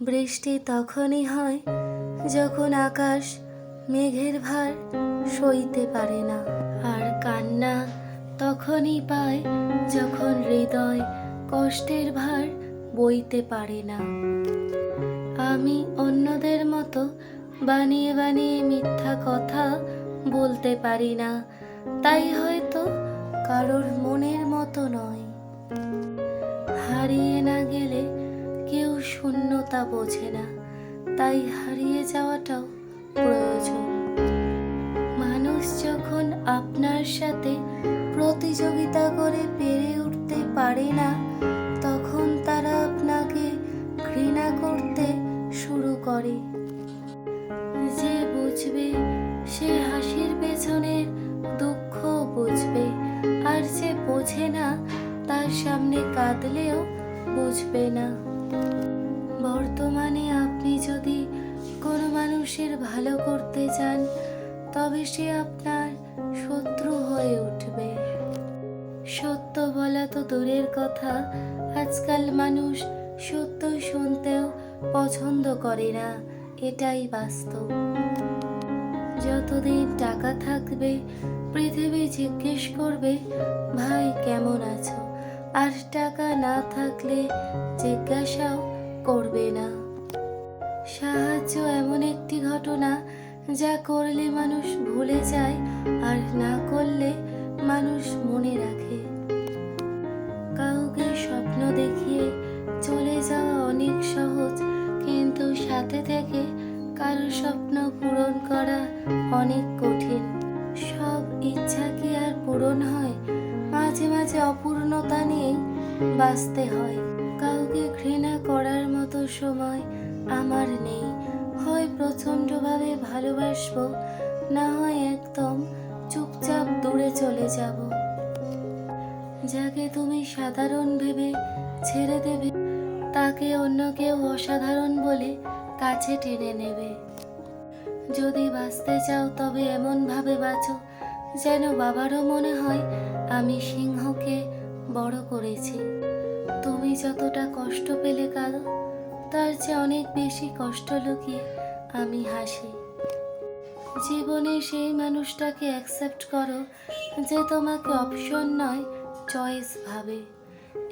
বৃষ্টি তখনই হয় যখন আকাশ মেঘের ভার সইতে পারে না। আর কান্না তখনই পায় যখন হৃদয় কষ্টের ভার বইতে পারে না। আমি অন্যদের মতো বানিয়ে বানিয়ে মিথ্যা কথা বলতে পারি না, তাই হয়তো কারোর মনের মতো নয়। হারিয়ে না গেলে কেউ শূন্যতা বোঝে না, তাই হারিয়ে যাওয়াটাও প্রয়োজন। মানুষ যখন আপনার সাথে প্রতিযোগিতা করে পেরে উঠতে পারে না, তখন তারা আপনাকে ঘৃণা করতে শুরু করে। যে বুঝবে সে হাসির পেছনে দুঃখ বুঝবে, আর যে বোঝে না তার সামনে কাঁদলেও বুঝবে না। ভালো করতে চান, তবে সে আপনার শত্রু হয়ে উঠবে। সত্য বলা তো দূরের কথা, আজকাল মানুষ সত্য শুনতেও পছন্দ করে না, এটাই বাস্তব। যতদিন টাকা থাকবে, পৃথিবী জিজ্ঞেস করবে, ভাই, কেমন আছো? আর টাকা না থাকলে জিজ্ঞাসাও করবে না। সাহায্য এমন একটি ঘটনা যা করলে মানুষ ভুলে যায় আর না করলে মানুষ মনে রাখে। কাউকে স্বপ্ন দেখিয়ে চলে যাওয়া অনেক সহজ, কিন্তু সাথে থেকে কারও স্বপ্ন পূরণ করা অনেক কঠিন। সব ইচ্ছা কি আর পূরণ হয়? মাঝে মাঝে অপূর্ণতা নিয়েই বাঁচতে হয়। কাউকে ঘৃণা করার মতো সময় আমার নেই। হয় প্রচণ্ডভাবে ভালোবাসবো, না হয় একদম চুপচাপ দূরে চলে যাব। যাকে তুমি সাধারণ ভেবে ছেড়ে দেবে, তাকে অন্য কেউ অসাধারণ বলে কাছে টেনে নেবে। যদি বাঁচতে চাও তবে এমনভাবে বাঁচো, যেন বাবারও মনে হয় আমি সিংহকে বড় করেছি। তুমি যতটা কষ্ট পেলে কাঁদো তার চেয়ে অনেক বেশি কষ্ট লুকিয়ে আমি হাসি। জীবনে সেই মানুষটাকে অ্যাকসেপ্ট করো যে তোমাকে অপশন নয় চয়েস ভাবে।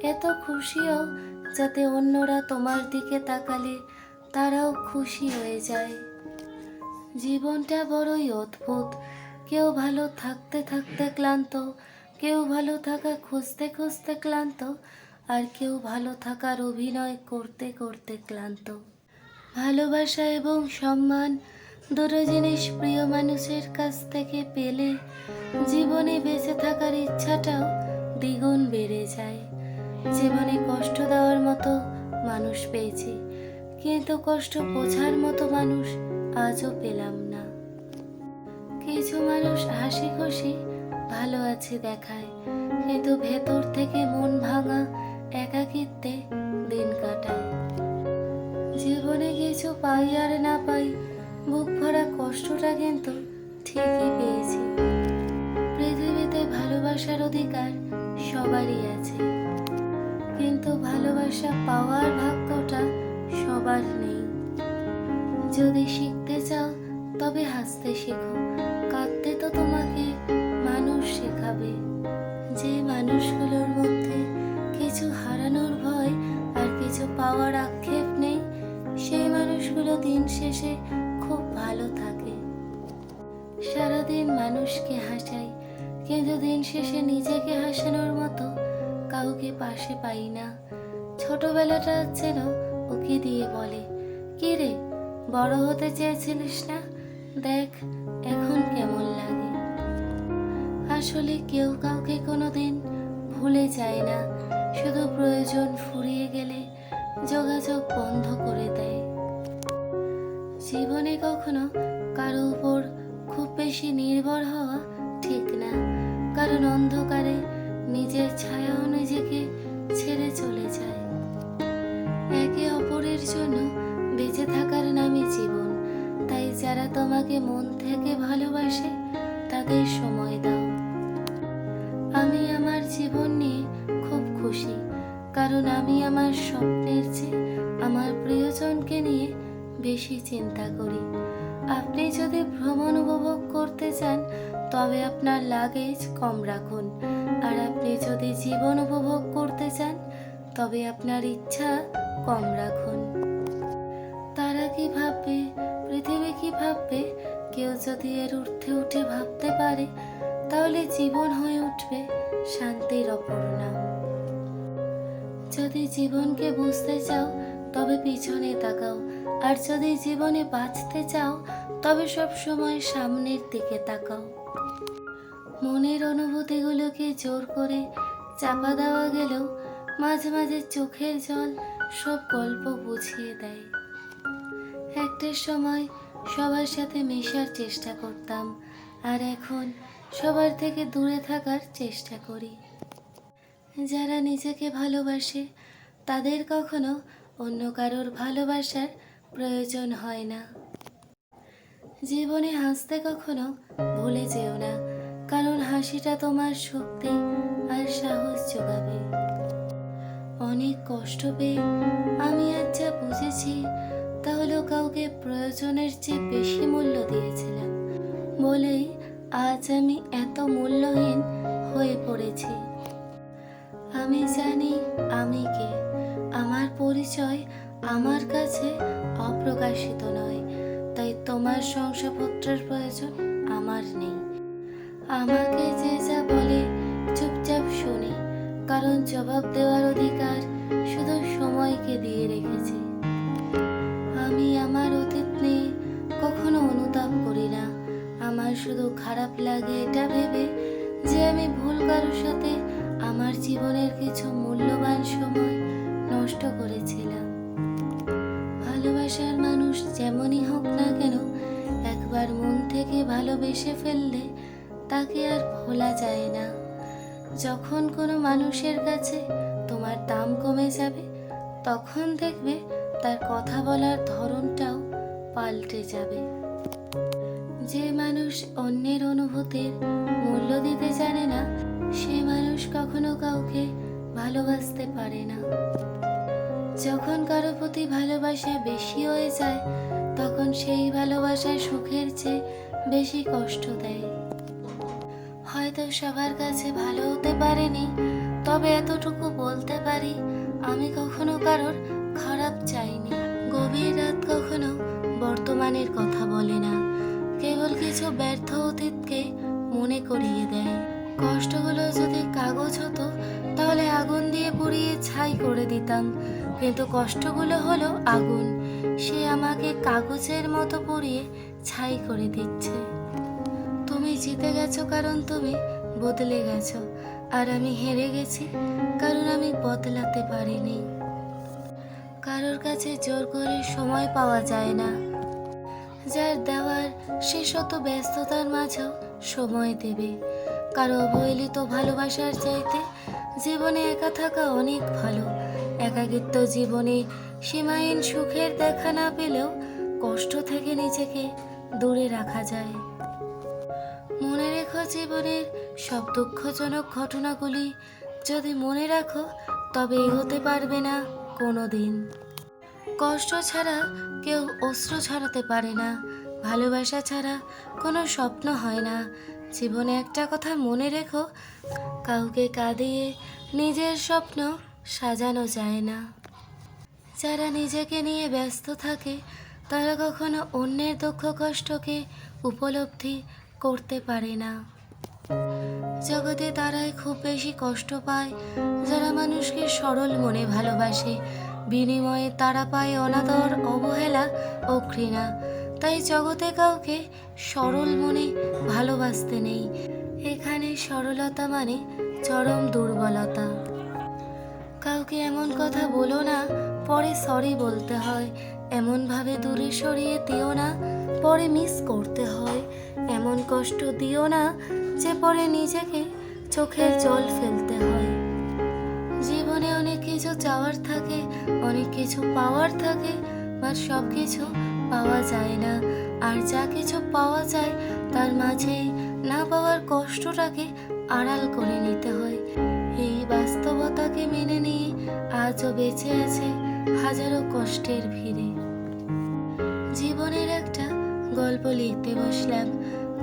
এত খুশিও যাতে অন্যরা তোমার দিকে তাকালে তারাও খুশি হয়ে যায়। জীবনটা বড়ই অদ্ভুত। কেউ ভালো থাকতে থাকতে ক্লান্ত, কেউ ভালো থাকা খুঁজতে খুঁজতে ক্লান্ত আর কেউ ভালো থাকার অভিনয় করতে করতে ক্লান্ত। ভালোবাসা এবং সম্মান দুটো জিনিস প্রিয় মানুষের কাছ থেকে পেলে জীবনে বেঁচে থাকার ইচ্ছাটাও দ্বিগুণ বেড়ে যায়। জীবনে কষ্ট দেওয়ার মতো মানুষ পেয়েছি, কিন্তু কষ্ট বোঝার মতো মানুষ আজও পেলাম না। কিছু মানুষ হাসি খুশি ভালো আছে দেখায়, কিন্তু ভেতর থেকে মন ভাঙা একাকিত্বে দিন কাটায় জীবনে কিছু পাই আর না পাই, বুক ভরা কষ্টটা কিন্তু ঠিকই পেয়েছি। পৃথিবীতে ভালোবাসার অধিকার সবারই আছে, কিন্তু ভালোবাসা পাওয়ার ভাগ্যটা সবার নেই। যদি শিখতে চাও, তবে হাসতে শেখো। কাঁদতে তো তোমাকে মানুষ শেখাবে। যে মানুষগুলোর মধ্যে কিছু হারানোর ভয় আর কিছু পাওয়ার আক্ষেপ নেই। সেই মানুষগুলো দিন শেষে খুব ভালো থাকে। সারাদিন মানুষকে হাসাই, কিন্তু দিন শেষে নিজেকে হাসানোর মতো কাউকে পাশে পাই না। ছোটবেলাটা যেন ওকে দিয়ে বলে, কি রে, বড় হতে চেয়েছিলিস না? দেখ এখন কেমন লাগে। আসলে কেউ কাউকে কোনোদিন ভুলে যায় না। শুধু প্রয়োজন ফুরিয়ে গেলে যোগাযোগ বন্ধ করে দেয়। জীবনে কখনো কারও উপর খুব বেশি নির্ভর হওয়া ঠিক না, কারণ অন্ধকারে নিজের ছায়াও নিজেকে ছেড়ে চলে যায়। একে অপরের জন্য বেঁচে থাকার নামই জীবন, তাই যারা তোমাকে মন থেকে ভালোবাসে তাদের সময় দাও। আমি আমার জীবন নিয়ে খুশি। কারণ আমি আমার স্বপ্নের চেয়ে আমার প্রিয়জনকে নিয়ে বেশি চিন্তা করি। আপনি যদি ভ্রমণ উপভোগ করতে চান, তবে আপনার লাগেজ কম রাখুন। আর আপনি যদি জীবন উপভোগ করতে চান, তবে আপনার ইচ্ছা কম রাখুন। তারা কি ভাববে? পৃথিবী কি ভাববে? কেউ যদি এর ঊর্ধ্বে উঠে ভাবতে পারে, তাহলে জীবন হয়ে উঠবে শান্তির অপর নাম যদি জীবনকে বুঝতে চাও, তবে পিছনে তাকাও। আর যদি জীবনে বাঁচতে চাও, তবে সব সময় সামনের দিকে তাকাও। মনের অনুভূতিগুলোকে জোর করে চাপা দেওয়া গেলেও মাঝে মাঝে চোখের জল সব গল্প বুঝিয়ে দেয়। একটা সময় সবার সাথে মেশার চেষ্টা করতাম, আর এখন সবার থেকে দূরে থাকার চেষ্টা করি। যারা নিজেকে ভালোবাসে, তাদের কখনো অন্য কারোর ভালোবাসার প্রয়োজন হয় না। জীবনে হাসতে কখনো ভুলে যেও না, কারণ হাসিটা তোমার শক্তি আর সাহস যোগাবে। অনেক কষ্ট পেয়ে আমি আজ যা বুঝেছি, তা হলো কাউকে প্রয়োজনের চেয়ে বেশি মূল্য দিয়েছিলাম বলেই আজ আমি এত মূল্যহীন হয়ে পড়েছি। আমি জানি আমি কে। আমার পরিচয় আমার কাছে অপ্রকাশিত নয়, তাই তোমার শংসাপত্রের প্রয়োজন আমার নেই। আমাকে যে যা বলে চুপচাপ শুনি, কারণ জবাব দেওয়ার ভালোবাসার মানুষ যেমনই হোক না কেন, একবার মন থেকে ভালোবেসে ফেললে তাকে আর ভোলা যায় না। যখন কোনো মানুষের কাছে তোমার দাম কমে যাবে, তখন দেখবে তার কথা বলার ধরনটাও পাল্টে যাবে। যে মানুষ অন্যের অনুভূতির মূল্য দিতে জানে না, সে মানুষ কখনো কাউকে ভালোবাসতে পারে না। যখন কারও প্রতি ভালোবাসা বেশি হয়ে যায়, তখন সেই ভালোবাসা সুখের চেয়ে বেশি কষ্ট দেয়। হয়তো সবার কাছে ভালো হতে পারেনি, তবে এতটুকু বলতে পারি, আমি কখনো কারোর খারাপ চাইনি। গভীর রাত কখনো বর্তমানের কথা বলে না, কেবল কিছু ব্যর্থ অতীতকে মনে করিয়ে দেয়। কষ্টগুলো যদি কাগজ হতো, তাহলে আগুন দিয়ে পুড়িয়ে ছাই করে দিতাম কিন্তু কষ্টগুলো হলো আগুন। সে আমাকে কাগজের মতো পুড়িয়ে ছাই করে দিচ্ছে। তুমি জিতে গেছো কারণ তুমি বদলে গেছো, আর আমি হেরে গেছি কারণ আমি বদলাতে পারিনি। কারোর কাছে জোর করে সময় পাওয়া যায় না। যার দেওয়ার সে শত ব্যস্ততার মাঝেও সময় দেবে। কারও অবহেলিত ভালোবাসার চাইতে জীবনে একা থাকা অনেক ভালো। একাকিত্ব জীবনে সীমাহীন সুখের দেখা না পেলেও কষ্ট থেকে নিজেকে দূরে রাখা যায়। মনে রেখো জীবনের সব দুঃখজনক ঘটনাগুলি। যদি মনে রাখো, তবে এগোতে পারবে না কোনো দিন কষ্ট ছাড়া কেউ অস্ত্র ছাড়াতে পারে না। ভালোবাসা ছাড়া কোনো স্বপ্ন হয় না। জীবনে একটা কথা মনে রেখো, কাউকে কাঁদিয়ে নিজের স্বপ্ন সাজানো যায় না। যারা নিজেকে নিয়ে ব্যস্ত থাকে, তারা কখনো অন্যের দুঃখ কষ্টকে উপলব্ধি করতে পারে না। জগতে তারাই খুব বেশি কষ্ট পায়, যারা মানুষকে সরল মনে ভালোবাসে। বিনিময়ে তারা পায় অনাদর, অবহেলা ও ঘৃণা। তাই জগতে কাউকে সরল মনে ভালোবাসতে নেই। এখানে সরলতা মানে চরম দুর্বলতা। কাউকে এমন কথা বলো না, পরে সরি বলতে হয়। এমনভাবে দূরে সরিয়ে দিও না, পরে মিস করতে হয়। এমন কষ্ট দিও না, যে পরে নিজেকে চোখের জল ফেলতে হয়। জীবনে অনেক কিছু চাওয়ার থাকে, অনেক কিছু পাওয়ার থাকে বা সব কিছু পাওয়া যায় না। আর যা কিছু পাওয়া যায়, তার মাঝেই না পাওয়ার কষ্টটাকে আড়াল করে নিতে হয়। বাস্তবতাকে মেনে নিয়ে আজও বেঁচে আছে হাজারো কষ্টের ভিড়ে। জীবনের একটা গল্প লিখতে বসলাম,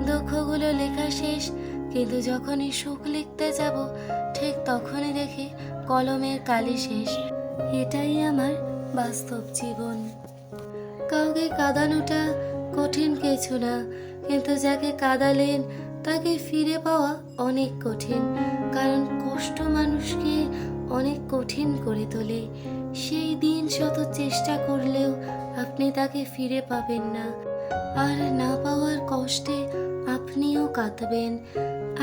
দুঃখগুলো লেখা শেষ, কিন্তু যখনই সুখ লিখতে যাব, ঠিক তখনই দেখি কলমের কালি শেষ। এটাই আমার বাস্তব জীবন। কাউকে কাঁদানোটা কঠিন কিছু না, কিন্তু যাকে কাঁদালেন তাকে ফিরে পাওয়া অনেক কঠিন, কারণ কষ্ট মানুষকে অনেক কঠিন করে তোলে। সেই দিন শত চেষ্টা করলেও আপনি তাকে ফিরে পাবেন না। আর না পাওয়ার কষ্টে আপনিও কাঁদবেন।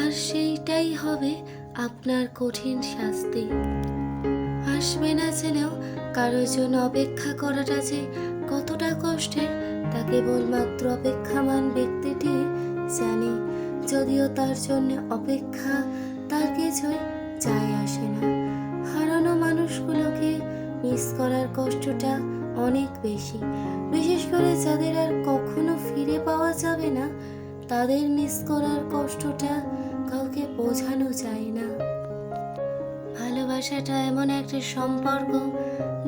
আর সেইটাই হবে আপনার কঠিন শাস্তি। আসবে না জেনেও কারোর জন্য অপেক্ষা করাটা যে কতটা কষ্টের, তা কেবলমাত্র অপেক্ষামান ব্যক্তিটি জানে। যদিও তার জন্য অপেক্ষা, তার কিছুই যায় আসে না। হারানো মানুষগুলোকে মিস করার কষ্টটা অনেক বেশি। বিশেষ করে যাদের আর কখনো ফিরে পাওয়া যাবে না, তাদের মিস করার কষ্টটা কাউকে বোঝানো যায় না। ভালোবাসাটা এমন একটা সম্পর্ক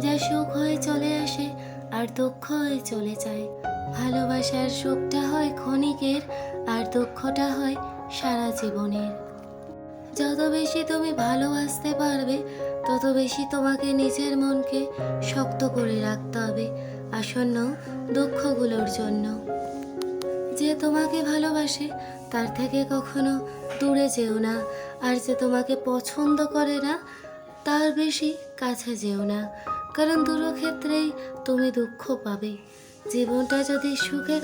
যা সুখ হয়ে চলে আসে আর দুঃখ হয়ে চলে যায়। ভালোবাসার সুখটা হয় ক্ষণিকের, আর দুঃখটা হয় সারা জীবনের। যত বেশি তুমি ভালোবাসতে পারবে, তত বেশি তোমাকে নিজের মনকে শক্ত করে রাখতে হবে আসন্ন দুঃখগুলোর জন্য। যে তোমাকে ভালোবাসে, তার থেকে কখনো দূরে যেও না, আর যে তোমাকে পছন্দ করে না, তার বেশি কাছে যেও না। কারণ দুটো ক্ষেত্রেই তুমি দুঃখ পাবে। জীবনটা যদি সুখে